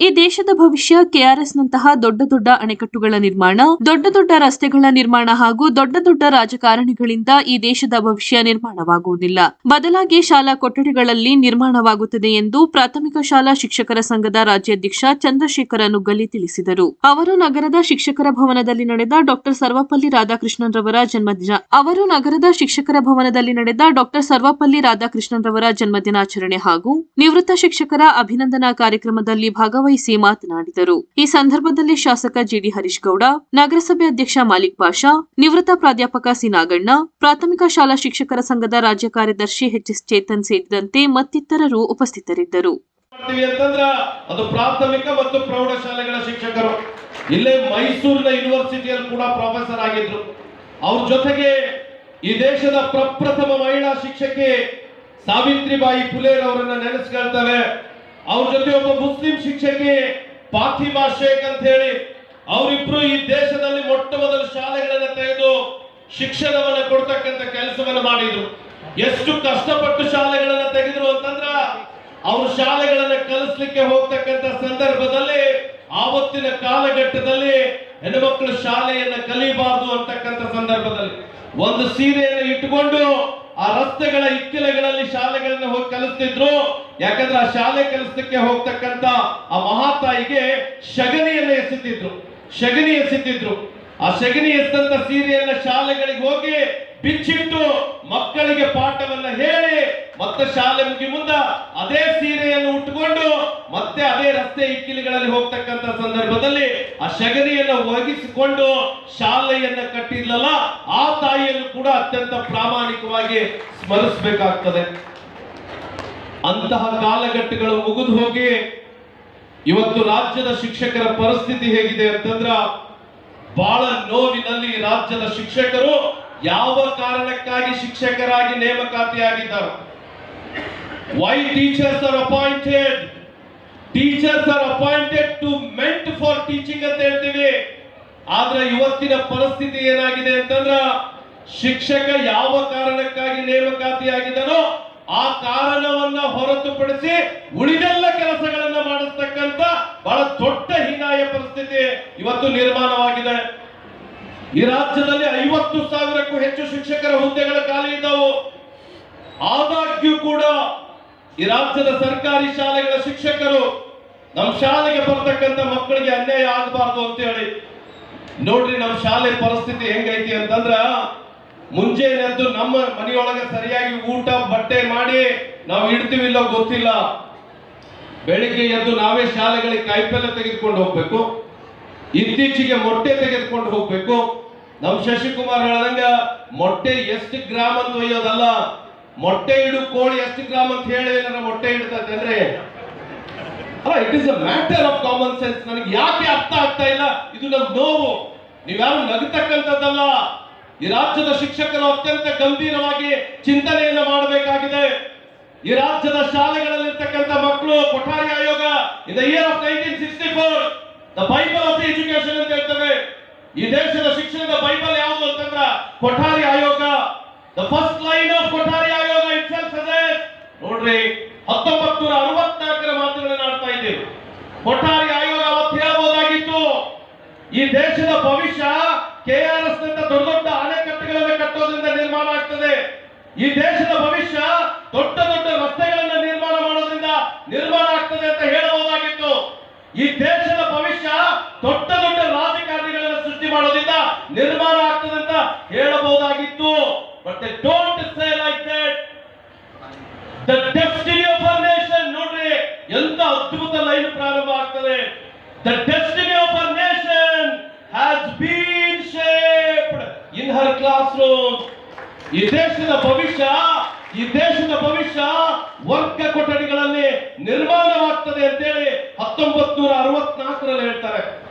ಈ ದೇಶದ ಭವಿಷ್ಯ ಕೆಆರ್ಎಸ್ನಂತಹ ದೊಡ್ಡ ದೊಡ್ಡ ಅಣೆಕಟ್ಟುಗಳ ನಿರ್ಮಾಣ, ದೊಡ್ಡ ದೊಡ್ಡ ರಸ್ತೆಗಳ ನಿರ್ಮಾಣ ಹಾಗೂ ದೊಡ್ಡ ದೊಡ್ಡ ರಾಜಕಾರಣಿಗಳಿಂದ ಈ ದೇಶದ ಭವಿಷ್ಯ ನಿರ್ಮಾಣವಾಗುವುದಿಲ್ಲ. ಬದಲಾಗಿ ಶಾಲಾ ಕೊಠಡಿಗಳಲ್ಲಿ ನಿರ್ಮಾಣವಾಗುತ್ತದೆ ಎಂದು ಪ್ರಾಥಮಿಕ ಶಾಲಾ ಶಿಕ್ಷಕರ ಸಂಘದ ರಾಜ್ಯಾಧ್ಯಕ್ಷ ಚಂದ್ರಶೇಖರ ನುಗ್ಗಲಿ ತಿಳಿಸಿದರು. ಅವರು ನಗರದ ಶಿಕ್ಷಕರ ಭವನದಲ್ಲಿ ನಡೆದ ಡಾಕ್ಟರ್ ಸರ್ವಪಲ್ಲಿ ರಾಧಾಕೃಷ್ಣನ್ ರವರ ಜನ್ಮದಿನ, ಅವರು ನಗರದ ಶಿಕ್ಷಕರ ಭವನದಲ್ಲಿ ನಡೆದ ಡಾಕ್ಟರ್ ಸರ್ವಪಲ್ಲಿ ರಾಧಾಕೃಷ್ಣನ್ ರವರ ಜನ್ಮದಿನಾಚರಣೆ ಹಾಗೂ ನಿವೃತ್ತ ಶಿಕ್ಷಕರ ಅಭಿನಂದನಾ ಕಾರ್ಯಕ್ರಮದಲ್ಲಿ ಭಾಗವಹಿಸಿ ಮಾತನಾಡಿದರು. ಈ ಸಂದರ್ಭದಲ್ಲಿ ಶಾಸಕ ಜಿಡಿ ಹರೀಶ್ ಗೌಡ ನಗರಸಭೆ ಅಧ್ಯಕ್ಷ ಮಾಲಿಕ್ ಪಾಷಾ, ನಿವೃತ್ತ ಪ್ರಾಧ್ಯಾಪಕ ಸಿ ನಾಗಣ್ಣ ಪ್ರಾಥಮಿಕ ಶಾಲಾ ಶಿಕ್ಷಕರ ಸಂಘದ ರಾಜ್ಯ ಕಾರ್ಯದರ್ಶಿ ಎಚ್ಎಸ್ ಚೇತನ್ ಸೇರಿದಂತೆ ಮತ್ತಿತರರು ಉಪಸ್ಥಿತರಿದ್ದರು. ಅದು ಪ್ರಾಥಮಿಕ ಮತ್ತು ಪ್ರೌಢಶಾಲೆಗಳ ಶಿಕ್ಷಕರು. ಇಲ್ಲೇ ಮೈಸೂರಿನ ಯೂನಿವರ್ಸಿಟಿಯಲ್ಲಿ ಕೂಡ ಪ್ರೊಫೆಸರ್ ಆಗಿದ್ರು. ಅವ್ರ ಜೊತೆಗೆ ಈ ದೇಶದ ಪ್ರಪ್ರಥಮ ಮಹಿಳಾ ಶಿಕ್ಷಕಿ ಸಾವಿತ್ರಿಬಾಯಿ ಫುಲೆ ಅವರನ್ನ ಅವ್ರ ಜೊತೆ ಒಬ್ಬ ಮುಸ್ಲಿಂ ಶಿಕ್ಷಕಿ ಪಾಥಿಮಾ ಶೇಖ್ ಅಂತ ಹೇಳಿ, ಅವರಿಬ್ರು ಈ ದೇಶದಲ್ಲಿ ಮೊಟ್ಟ ಮೊದಲು ಶಾಲೆಗಳನ್ನ ತೆಗೆದು ಶಿಕ್ಷಣವನ್ನ ಕೊಡ್ತಕ್ಕಂಥ ಕೆಲಸವನ್ನ ಮಾಡಿದ್ರು. ಎಷ್ಟು ಕಷ್ಟಪಟ್ಟು ಶಾಲೆಗಳನ್ನ ತೆಗೆದ್ರು ಅಂತಂದ್ರ, ಅವ್ರ ಶಾಲೆಗಳನ್ನ ಕಲಿಸ್ಲಿಕ್ಕೆ ಹೋಗ್ತಕ್ಕಂಥ ಸಂದರ್ಭದಲ್ಲಿ, ಆವತ್ತಿನ ಕಾಲಘಟ್ಟದಲ್ಲಿ ಹೆಣ್ಮಕ್ಳು ಶಾಲೆಯನ್ನ ಕಲಿಬಾರದು ಅಂತಕ್ಕಂಥ ಸಂದರ್ಭದಲ್ಲಿ, ಒಂದು ಸೀರೆಯನ್ನು ಇಟ್ಟುಕೊಂಡು ಆ ರಸ್ತೆಗಳ ಇಕ್ಕಿಲೆಗಳಲ್ಲಿ ಶಾಲೆಗಳನ್ನ ಹೋಗಿ ಕಲಿಸ್ತಿದ್ರು. ಯಾಕಂದ್ರೆ ಆ ಶಾಲೆ ಕೆಲಸಕ್ಕೆ ಹೋಗ್ತಕ್ಕಂತ ಆ ಮಹಾತಾಯಿಗೆ ಶಗನಿಯನ್ನ ಎಸೆತಿದ್ರು. ಶಗನಿ ಎಸೆತಿದ್ರು. ಆ ಶಗನಿ ಎಸೆದಂತ ಸೀರೆಯನ್ನ ಶಾಲೆಗಳಿಗೆ ಹೋಗಿ ಬಿಚ್ಚಿಟ್ಟು ಮಕ್ಕಳಿಗೆ ಪಾಠವನ್ನ ಹೇಳಿ ಮತ್ತೆ ಶಾಲೆ ಮುಗಿ ಮುಂದ ಅದೇ ಸೀರೆಯನ್ನು ಉಟ್ಕೊಂಡು ಮತ್ತೆ ಅದೇ ರಸ್ತೆ ಇಕ್ಕಿಲಿಗಳಲ್ಲಿ ಹೋಗ್ತಕ್ಕಂತ ಸಂದರ್ಭದಲ್ಲಿ ಆ ಶಗನಿಯನ್ನು ಒಗಿಸಿಕೊಂಡು ಶಾಲೆಯನ್ನ ಕಟ್ಟಿರ್ಲಲ್ಲ ಆ ತಾಯಿಯನ್ನು ಕೂಡ ಅತ್ಯಂತ ಪ್ರಾಮಾಣಿಕವಾಗಿ ಸ್ಮರಿಸಬೇಕಾಗ್ತದೆ. ಅಂತಹ ಕಾಲಘಟ್ಟಗಳು ಮುಗಿದು ಹೋಗಿ ಇವತ್ತು ರಾಜ್ಯದ ಶಿಕ್ಷಕರ ಪರಿಸ್ಥಿತಿ ಹೇಗಿದೆ ಅಂತಂದ್ರ ಬಹಳ ನೋವಿನಲ್ಲಿ ರಾಜ್ಯದ ಶಿಕ್ಷಕರು ಯಾವ ಕಾರಣಕ್ಕಾಗಿ ಶಿಕ್ಷಕರಾಗಿ ನೇಮಕಾತಿಯಾಗಿದ್ದಾರೆ? Why teachers are appointed teachers are appointed to made for teaching ಅಂತ ಹೇಳ್ತೀವಿ. ಆದ್ರೆ ಇವತ್ತಿನ ಪರಿಸ್ಥಿತಿ ಏನಾಗಿದೆ ಅಂತಂದ್ರ ಶಿಕ್ಷಕ ಯಾವ ಕಾರಣಕ್ಕಾಗಿ ನೇಮಕಾತಿಯಾಗಿದನೋ ಆ ಕಾರಣವನ್ನ ಹೊರತುಪಡಿಸಿ ಉಳಿದೆಲ್ಲ ಕೆಲಸಗಳನ್ನ ಮಾಡಿಸ್ತಕ್ಕಂತ ಬಹಳ ದೊಡ್ಡ ಹೀನಾಯ ಪರಿಸ್ಥಿತಿ ಇವತ್ತು ನಿರ್ಮಾಣವಾಗಿದೆ. ಈ ರಾಜ್ಯದಲ್ಲಿ ಐವತ್ತು ಸಾವಿರಕ್ಕೂ ಹೆಚ್ಚು ಶಿಕ್ಷಕರ ಹುದ್ದೆಗಳ ಖಾಲಿ ಇದ್ದವು. ಆದಾಗ್ಯೂ ಕೂಡ ಈ ರಾಜ್ಯದ ಸರ್ಕಾರಿ ಶಾಲೆಗಳ ಶಿಕ್ಷಕರು ನಮ್ಮ ಶಾಲೆಗೆ ಬರ್ತಕ್ಕಂತ ಮಕ್ಕಳಿಗೆ ಅನ್ಯಾಯ ಆಗಬಾರ್ದು ಅಂತ ಹೇಳಿ ನೋಡ್ರಿ ನಮ್ಮ ಶಾಲೆ ಪರಿಸ್ಥಿತಿ ಹೆಂಗೈತಿ ಅಂತಂದ್ರ ಮುಂಜಾನೆ ಎದ್ದು ನಮ್ಮ ಮನೆಯೊಳಗೆ ಸರಿಯಾಗಿ ಊಟ, ಬಟ್ಟೆ ಮಾಡಿ ನಾವು ಇಡ್ತೀವಿಲ್ಲ ಗೊತ್ತಿಲ್ಲ. ಬೆಳಿಗ್ಗೆ ಎದ್ದು ನಾವೇ ಶಾಲೆಗಳಿಗೆ ಕಾಯಿಪಲ್ಲೆ ತೆಗೆದುಕೊಂಡು ಹೋಗ್ಬೇಕು. ಇತ್ತೀಚೆಗೆ ಮೊಟ್ಟೆ ತೆಗೆದುಕೊಂಡು ಹೋಗ್ಬೇಕು. ನಮ್ ಶಶಿಕುಮಾರ್ ಹೇಳ್ದಂಗ, ಮೊಟ್ಟೆ ಎಷ್ಟು ಗ್ರಾಮ್ ಅಂತ ಒಯ್ಯೋದಲ್ಲ. ಮೊಟ್ಟೆ ಇಡು, ಕೋಳಿ ಎಷ್ಟು ಗ್ರಾಮ್ ಅಂತ ಹೇಳಿ ಮೊಟ್ಟೆ ಇಡ್ತದೆ ಅಂದ್ರೆ. ಅಲ್ಲ it is a matter of common sense ನನಗೆ ಯಾಕೆ ಅರ್ಥ ಆಗ್ತಾ ಇಲ್ಲ? ಇದು ನಮ್ ನೋವು. ನೀವ್ಯಾರು ನಗತಕ್ಕಂಥದ್ದಲ್ಲ. ಈ ರಾಜ್ಯದ ಶಿಕ್ಷಕರು ಅತ್ಯಂತ ಗಂಭೀರವಾಗಿ ಚಿಂತನೆಯನ್ನು ಮಾಡಬೇಕಾಗಿದೆ. ಈ ರಾಜ್ಯದ ಶಾಲೆಗಳಲ್ಲಿರ್ತಕ್ಕಂಥ ಮಕ್ಕಳು, ಕೊಠಾರಿ ಆಯೋಗ in year of nineteen sixty four the bible of education ಅಂತ ಹೇಳ್ತವೆ. ಈ ದೇಶದ ಶಿಕ್ಷಣದ ಬೈಬಲ್ ಯಾವುದು ಅಂತಂದ್ರ ಕೊಠಾರಿ ಆಯೋಗ. The first line of Kothari ಆಯೋಗ ಇಟ್ ನೋಡ್ರಿ ಹತ್ತೊಂಬತ್ತು ನೂರ ಅರವತ್ನಾಲ್ಕರ ಮಾತುಗಳನ್ನು ಆಡ್ತಾ ಇದ್ದೀವಿ. ಕೊಠಾರಿ ಆಯೋಗ ಅವತ್ತು ಹೇಳ್ಬೋದಾಗಿತ್ತು. ಈ ದೇಶದ ಭವಿಷ್ಯ ಕೆ ಆರ್ ಎಸ್ ದೊಡ್ಡ ದೊಡ್ಡ ಅಣೆಕಟ್ಟುಗಳನ್ನು ನಿರ್ಮಾಣ ಆಗ್ತದೆ. ಈ ದೇಶದ ಭವಿಷ್ಯ ದೊಡ್ಡ ದೊಡ್ಡ ರಸ್ತೆಗಳನ್ನ ನಿರ್ಮಾಣ ಮಾಡೋದ್ರಿಂದ ನಿರ್ಮಾಣ ಆಗ್ತದೆ ಅಂತ ಹೇಳಬಹುದಾಗಿತ್ತು. ಈ ದೇಶದ ಭವಿಷ್ಯ ದೊಡ್ಡ ದೊಡ್ಡ ರಾಜಕಾರಣಿಗಳನ್ನ ಸೃಷ್ಟಿ ಮಾಡೋದ್ರಿಂದ ನಿರ್ಮಾಣ ಆಗ್ತದೆ ಅಂತ ಹೇಳಬಹುದಾಗಿತ್ತು. But don't say like that the ನೋಡ್ರಿ, ಎಂತ ಅದ್ಭುತ ಲೈನ್ ಪ್ರಾರಂಭ ಆಗ್ತದೆ. ದ ಕ್ಲಾಸ್ ರೂಮ್ ಈ ದೇಶದ ಭವಿಷ್ಯ, ಈ ದೇಶದ ಭವಿಷ್ಯ ವರ್ಗ ಕೊಠಡಿಗಳಲ್ಲಿ ನಿರ್ಮಾಣವಾಗ್ತದೆ ಅಂತೇಳಿ ಹತ್ತೊಂಬತ್ ನೂರ ಅರವತ್ನಾಲ್ಕರಲ್ಲಿ ಹೇಳ್ತಾರೆ.